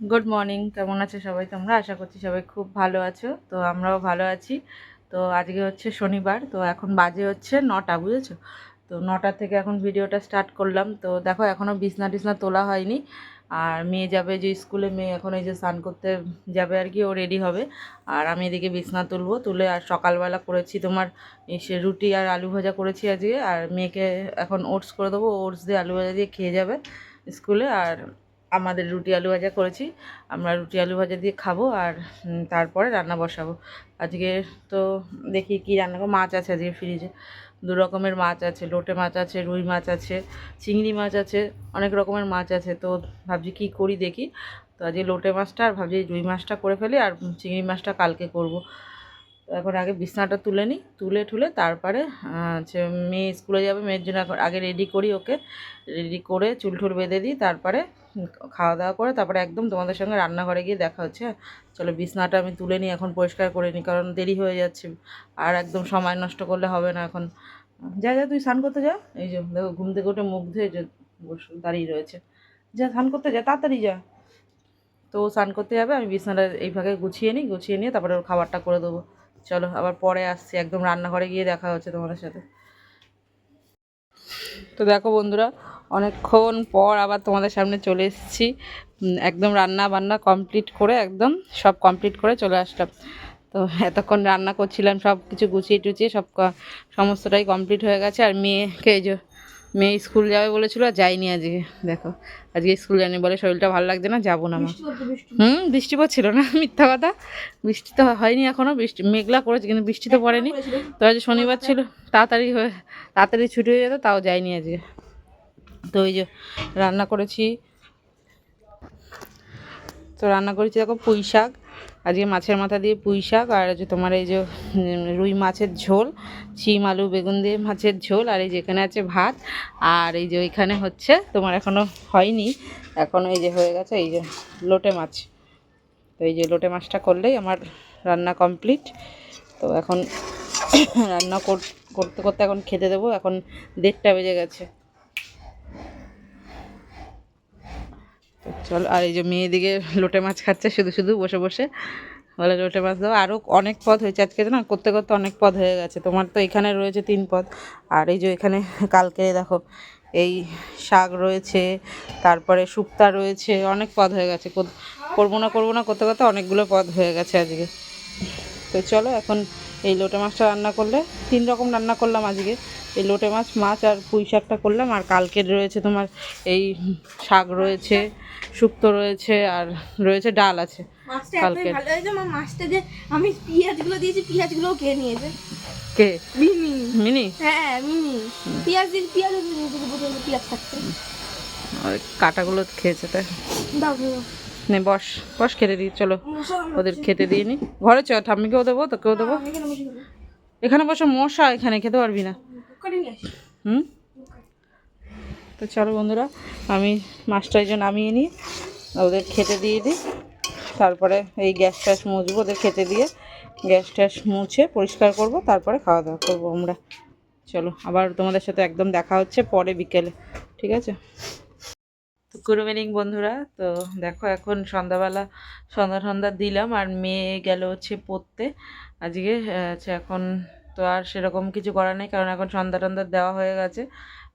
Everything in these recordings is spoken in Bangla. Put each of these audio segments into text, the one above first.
গুড মর্নিং কেমন আছো সবাই তোমরা? আশা করছি সবাই খুব ভালো আছো। তো আমরাও ভালো আছি। তো আজকে হচ্ছে শনিবার, তো এখন বাজে হচ্ছে নটা, বুঝেছ? তো নটা থেকে এখন ভিডিওটা স্টার্ট করলাম। তো দেখো এখনও বিছনা টিছনা তোলা হয়নি। আর মেয়ে যাবে যে স্কুলে, মেয়ে এখন এই যে স্নান করতে যাবে আর কি, ও রেডি হবে। আর আমি এদিকে বিছনা তুলবো, তুলে আর সকালবেলা করেছি তোমার সে রুটি আর আলু ভাজা করেছি আজকে। আর মেয়েকে এখন ওটস করে দেবো ওটস দিয়ে আলু ভাজা দিয়ে খেয়ে যাবে স্কুলে। আর আমাদের রুটি আলু ভাজা করেছি। আমরা রুটি আলু ভাজা দিয়ে খাব আর তারপরে রান্না বসাবো। আজকে তো দেখি কি রান্না করব। মাছ আছে আজকে ফ্রিজে দু রকমের মাছ আছে, লোটে মাছ আছে, রুই মাছ আছে, চিংড়ি মাছ আছে, অনেক রকমের মাছ আছে। তো ভাবছি কি করি দেখি। তো আজকে লোটে মাছটা আর ভাবছি রুই মাছটা করে ফেলি আর চিংড়ি মাছটা কালকে করব। তো এখন আগে বিছনাটা তুলে নিই। তুলে ঠুলে তারপরে হচ্ছে মেয়ে স্কুলে যাবে, মেয়ের জন্য আগে রেডি করি ওকে। রেডি করে চুল টুল বেঁধে দিই, তারপরে খাওয়া দাওয়া করে, তারপরে একদম তোমাদের সঙ্গে রান্নাঘরে গিয়ে দেখা হচ্ছে? চলো বিছনাটা আমি তুলে নিই, এখন পরিষ্কার করে নিই, কারণ দেরি হয়ে যাচ্ছে। আর একদম সময় নষ্ট করলে হবে না এখন। যা যা, তুই স্নান করতে যা। এই যে, দেখো, ঘুম থেকে উঠে মুখ ধুয়ে দাঁড়িয়ে রয়েছে। যা, স্নান করতে যা, তাড়াতাড়ি যা। তো স্নান করতে যাবে, আমি বিছানাটা এই ভাগে গুছিয়ে নিই, গুছিয়ে নিয়ে তারপরে ওর খাবারটা করে দেবো। চলো, আবার পরে আসছি, একদম রান্নাঘরে গিয়ে দেখা হচ্ছে তোমাদের সাথে। তো দেখো বন্ধুরা অনেকক্ষণ পর আবার তোমাদের সামনে চলে এসেছি। একদম রান্না বান্না কমপ্লিট করে একদম সব কমপ্লিট করে চলে আসলাম। তো এতক্ষণ রান্না করছিলাম সব কিছু গুছিয়ে টুচিয়ে সব সমস্তটাই কমপ্লিট হয়ে গেছে। আর মেয়েকে এই যে মেয়ে স্কুল যাবে বলেছিল আর যায়নি আজকে। দেখো আজকে স্কুল যায়নি বলে শরীরটা ভালো লাগছে না যাব না হুম বৃষ্টি পড়ছিল না মিথ্যা কথা। বৃষ্টি তো হয়নি এখনও বৃষ্টি মেঘলা করেছে কিন্তু বৃষ্টি তো পড়েনি। তো আজ শনিবার ছিল তাড়াতাড়ি হয়ে তাড়াতাড়ি ছুটি হয়ে যেত তাও যায়নি আজকে। তো এই যে রান্না করেছি। তো রান্না করেছি দেখো পুঁই শাক, আজকে মাছের মাথা দিয়ে পুঁই শাক, আর যে তোমার এই যে রুই মাছের ঝোল, শিম, আলু, বেগুন দিয়ে মাছের ঝোল, আর এই যেখানে আছে ভাত, আর এই যে ওইখানে হচ্ছে তোমার এখনও হয়নি এখনও এই যে হয়ে গেছে এই যে লোটে মাছ। তো এই যে লোটে মাছটা করলেই আমার রান্না কমপ্লিট। তো এখন রান্না কর- করতে করতে এখন খেতে দেবো, এখন দেড়টা বেজে গেছে। তো চল, আর এই যে মেয়েদিকে লোটে মাছ খাচ্ছে, শুধু শুধু বসে বসে। বলে, লোটে মাছ দাও। আরও অনেক পদ হয়েছে আজকে না করতে করতে অনেক পদ হয়ে গেছে। তোমার তো এখানে রয়েছে তিন পদ। আর এই যে এখানে কালকে, দেখো, এই শাক রয়েছে, তারপরে শুক্তা রয়েছে, অনেক পদ হয়ে গেছে। কর- করব না করব না, করতে করতে অনেকগুলো পদ হয়ে গেছে আজকে। তো চলো, এখন এই লোটে মাছটা রান্না করলে, তিন রকম রান্না করলাম আজকে। এই লোটে মাছ মাছ আর পুঁই শাকটা করলাম। আর কালকের রয়েছে তোমার এই শাক রয়েছে শুক্তো রয়েছে আর রয়েছে ডাল আছে কালকে। ভালো হয়েছে আমার মাছটা যে আমি পেঁয়াজগুলো দিয়েছি পেঁয়াজগুলোও খেয়ে নিয়েছে। কে? মিমি। মিনি হ্যাঁ মিনি পেঁয়াজ দিয়ে পেঁয়াজ পেঁয়াজ ওই কাটাগুলো খেয়েছে তাই। নে বস বস খেতে দিই চলো। ওদের খেতে দিয়ে নি। ঘরে চ ঠাম্মিকেও দেবো তোকেও দেবো। আমি এখানে বসে মশা এখানে খেতে পারবি না। তো চলো বন্ধুরা, আমি মাছটা এই নামিয়ে নিই, ওদের খেতে দিয়ে দিই। তারপরে এই গ্যাস ট্যাস মুছবো, ওদের খেতে দিয়ে গ্যাস ট্যাস মুছে পরিষ্কার করব, তারপরে খাওয়া দাওয়া করব আমরা। চলো, আবার তোমাদের সাথে একদম দেখা হচ্ছে পরে বিকেলে, ঠিক আছে? তো গুড ইভিনিং বন্ধুরা, তো দেখো এখন সন্ধ্যাবেলা, সন্ধ্যা সন্ধ্যা দিলাম, আর মেয়ে গেল হচ্ছে পড়তে। আজকে হচ্ছে এখন তো আর সেরকম কিছু করার নেই কারণ এখন সন্ধ্যা টন্ধা দেওয়া হয়ে গেছে।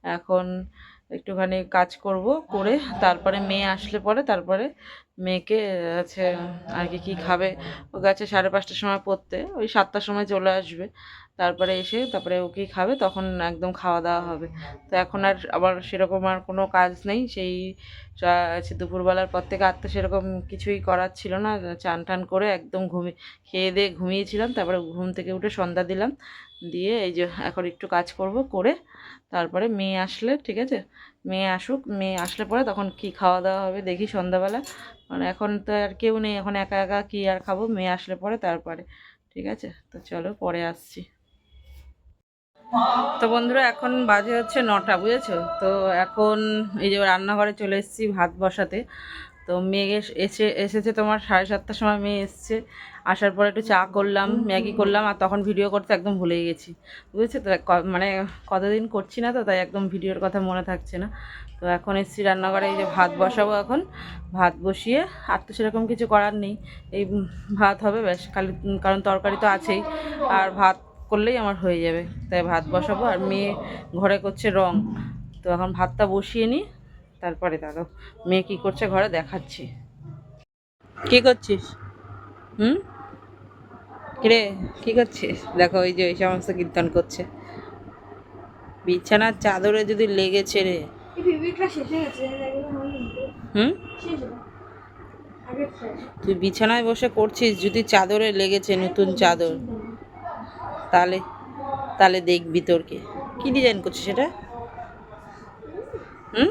এখন একটুখানি কাজ করব করে তারপরে মেয়ে আসলে পরে, তারপরে মেয়েকে, আছে, আর কি, কী খাবে? ও গেছে সাড়ে পাঁচটার সময় পড়তে, ওই সাতটার সময় চলে আসবে। তারপরে এসে, তারপরে ও কি খাবে? তখন একদম খাওয়া দাওয়া হবে। তো এখন আর আবার সেরকম আর কোনো কাজ নেই। সেই হচ্ছে দুপুরবেলার পর থেকে আর তো সেরকম কিছুই করার ছিল না। চান টান করে একদম ঘুমিয়ে খেয়ে দিয়ে ঘুমিয়েছিলাম। তারপরে ঘুম থেকে উঠে সন্ধ্যা দিলাম। দিয়ে এই যে এখন একটু কাজ করব করে তারপরে মেয়ে আসলে, ঠিক আছে? মেয়ে আসুক, মেয়ে আসলে পরে তখন কি খাওয়া দাওয়া হবে দেখি সন্ধ্যাবেলা। মানে এখন তো আর কেউ নেই, এখন একা একা কী আর খাব? মেয়ে আসলে পরে, তারপরে, ঠিক আছে? তো চলো পরে আসছি। তো বন্ধুরা, এখন বাজে হচ্ছে নটা, বুঝেছ? তো এখন এই যে রান্নাঘরে চলে এসেছি ভাত বসাতে। তো মেয়ে এস- এসে, এসেছে তোমার সাড়ে সাতটার সময় মেয়ে এসছে। আসার পরে একটু চা করলাম, ম্যাগি করলাম আর তখন ভিডিও করতে একদম ভুলেই গেছি। বুঝেছ? তো মানে কতদিন করছি না তো, তাই একদম ভিডিওর কথা মনে থাকছে না। তো এখন এসছি রান্নাঘরে, এই যে ভাত বসাবো এখন। ভাত বসিয়ে, আর তো সেরকম কিছু করার নেই। এই ভাত হবে ব্যাস খালি কারণ তরকারি তো আছেই। আর ভাত করলেই আমার হয়ে যাবে। তাই ভাত বসাবো, আর মেয়ে ঘরে করছে রং। তো এখন ভাতটা বসিয়ে নিই। তারপরে দাদা মেয়ে কী করছে ঘরে দেখাচ্ছি। কী করছিস? হুম? কিরে কী করছিস? দেখো ওই যে ওই সমস্ত কীর্তন করছে। বিছানার চাদরে যদি লেগেছে রে। হয়ে। হুম? তুই বিছানায় বসে করছিস যদি চাদরে লেগেছে নতুন চাদর। তাহলে তাহলে দেখবি তোরকে। কি ডিজাইন করছিস সেটা? হুম?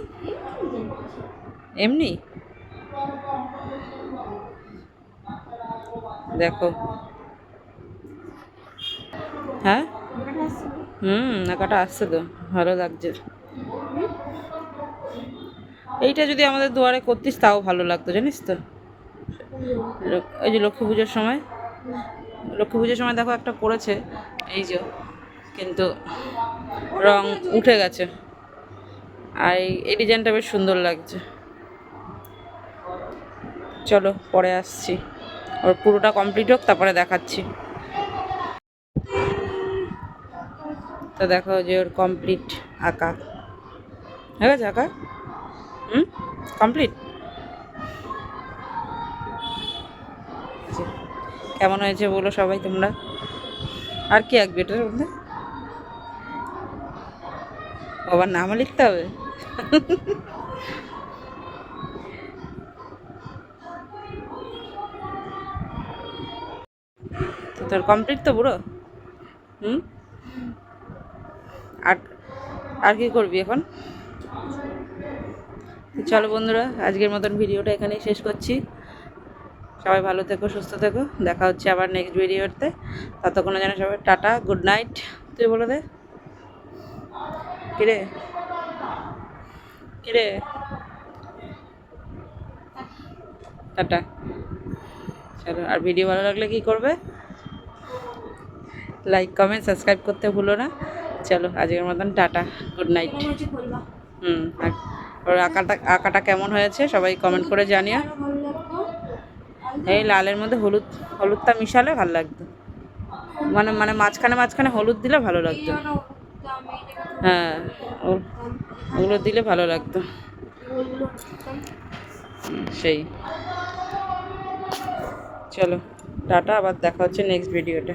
এমনি? দেখো। হ্যাঁ। হুম, নাকাটা আসছে তো। ভালো লাগছে। এইটা যদি আমাদের দুয়ারে করতিস, তাও ভালো লাগতো, জানিস তো? এই যে লক্ষ্মী পুজোর সময়। লক্ষ্মী পুজোর সময় দেখো একটা করেছে এই যে, কিন্তু রং উঠে গেছে। আর এই ডিজাইনটা বেশ সুন্দর লাগছে। চলো, পরে আসছি। ওর পুরোটা কমপ্লিট হোক, তারপরে দেখাচ্ছি। তো দেখো যে ওর কমপ্লিট আঁকা। হয়ে গেছে আঁকা? হুম? কমপ্লিট কেমন হয়েছে বলো সবাই তোমরা? আর কি আঁকবে এটার মধ্যে? বাবার নামও লিখতে হবে? তোর কমপ্লিট তো বুড়ো হুম? আর আর কি করবি এখন? চলো বন্ধুরা, আজকের মতন ভিডিওটা এখানেই শেষ করছি। সবাই ভালো থেকো, সুস্থ থেকো। দেখা হচ্ছে আবার নেক্সট ভিডিওতে। ততক্ষণে যেন সবাই টাটা গুড নাইট তুই বলে দে। কিরে? কিরে? টাটা। চলো, আর ভিডিও ভালো লাগলে কি করবে? লাইক কমেন্ট সাবস্ক্রাইব করতে ভুলো না। চলো, আজকের মতন টাটা। গুড নাইট হুম, আর আঁকাটা আঁকাটা কেমন হয়েছে সবাই কমেন্ট করে জানিও। এই লালের মধ্যে হলুদ, হলুদটা মিশালে ভালো লাগতো। মানে মানে মাঝখানে মাঝখানে হলুদ দিলে ভালো লাগতো। হ্যাঁ ওগুলো দিলে ভালো লাগতো। সেই। চলো, টাটা, আবার দেখা হচ্ছে নেক্সট ভিডিওটা